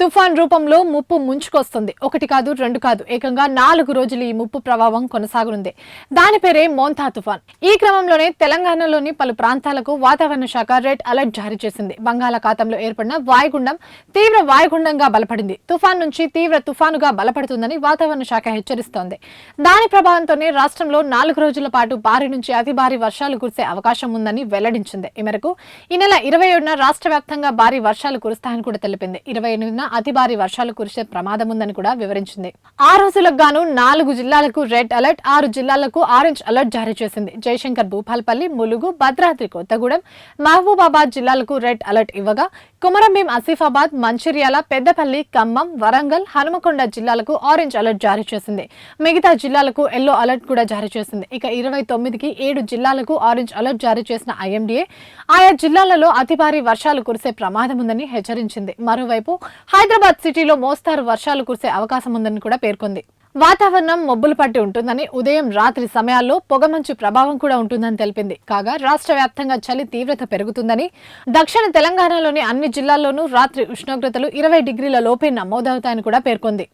తుఫాన్ రూపంలో ముప్పు ముంచుకొస్తుంది. ఒకటి కాదు రెండు కాదు. ఏకంగా నాలుగు రోజులు ఈ ముప్పు ప్రభావం కొనసాగనుంది. దాని పేరే మోంతా తుఫాన్. ఈ క్రమంలోనే తెలంగాణలోని పలు ప్రాంతాలకు వాతావరణ శాఖ రెడ్ అలర్ట్ జారీ చేసింది. బంగాళాఖాతంలో ఏర్పడిన వాయుగుండం తీవ్ర వాయుగుండంగా బలపడింది. తుఫాన్ నుంచి తీవ్ర తుఫానుగా బలపడుతుందని వాతావరణ శాఖ హెచ్చరిస్తోంది. దాని ప్రభావంతోనే రాష్ట్రంలో నాలుగు రోజుల పాటు భారీ నుంచి అతి భారీ వర్షాలు కురిసే అవకాశం ఉందని వెల్లడించింది. ఈ మేరకు ఈ నెల ఇరవై ఏడున రాష్ట్ర వ్యాప్తంగా భారీ వర్షాలు కురుస్తాయని కూడా తెలిపింది. ఇరవై ఎనిమిదిన అతి భారీ వర్షాలు కురిసే ప్రమాదం ఉందని కూడా వివరించింది. ఆ రోజులకు గాను నాలుగు జిల్లాలకు రెడ్ అలర్ట్ ఆరు జిల్లాలకు ఆరెంజ్ అలర్ట్ జారీ చేసింది. జయశంకర్ భూపాల్పల్లి ములుగు భద్రాద్రి కొత్తగూడెం మహబూబాబాద్ జిల్లాలకు రెడ్ అలర్ట్ ఇవ్వగా కుమరంభీం ఆసిఫాబాద్ మంచిర్యాల పెద్దపల్లి ఖమ్మం వరంగల్ హనుమకొండ జిల్లాలకు ఆరెంజ్ అలర్ట్ జారీ చేసింది. మిగతా జిల్లాలకు ఎల్లో అలర్ట్ కూడా జారీ చేసింది. ఇక ఇరవై తొమ్మిదికి ఏడు జిల్లాలకు ఆరెంజ్ అలర్ట్ జారీ చేసిన ఐఎండీఏ ఆయా జిల్లాలలో అతి భారీ వర్షాలు కురిసే ప్రమాదం ఉందని హెచ్చరించింది. మరోవైపు హైదరాబాద్ సిటీలో మోస్తారు వర్షాలు కురిసే అవకాశం ఉందని కూడా పేర్కొంది. వాతావరణం మబ్బులు పట్టి ఉంటుందని ఉదయం రాత్రి సమయాల్లో పొగమంచు ప్రభావం కూడా ఉంటుందని తెలిపింది. కాగా రాష్ట్ర వ్యాప్తంగా చలి తీవ్రత పెరుగుతుందని దక్షిణ తెలంగాణలోని అన్ని జిల్లాల్లోనూ రాత్రి ఉష్ణోగ్రతలు ఇరవై డిగ్రీల లోపే నమోదవుతాయని కూడా పేర్కొంది.